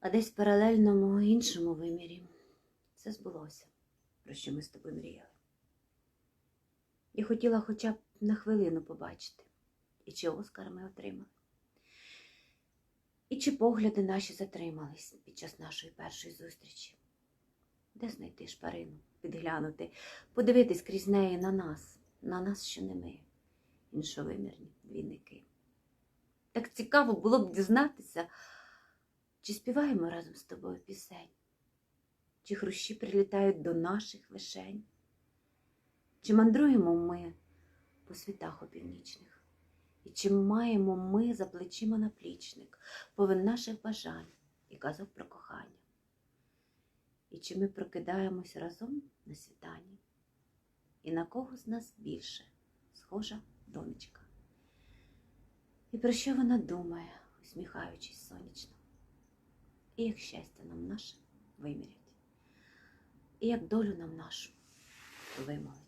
А десь в паралельному іншому вимірі це збулося, про що ми з тобою мріяли. Я хотіла хоча б на хвилину побачити, і чи Оскар ми отримали, і чи погляди наші затримались під час нашої першої зустрічі. Де знайти шпарину, підглянути, подивитись крізь неї на нас, на нас, що не ми, іншовимірні двійники. Так цікаво було б дізнатися, чи співаємо разом з тобою пісень, чи хрущі прилітають до наших вишень, чи мандруємо ми по світах опівнічних, і чи маємо ми за плечима наплічник повен наших бажань і казок про кохання. І чи ми прокидаємось разом на світанні? І на кого з нас більше схожа донечка? І про що вона думає, усміхаючись сонячно? І як щастя нам наше вимірять, і як долю нам нашу вимолить.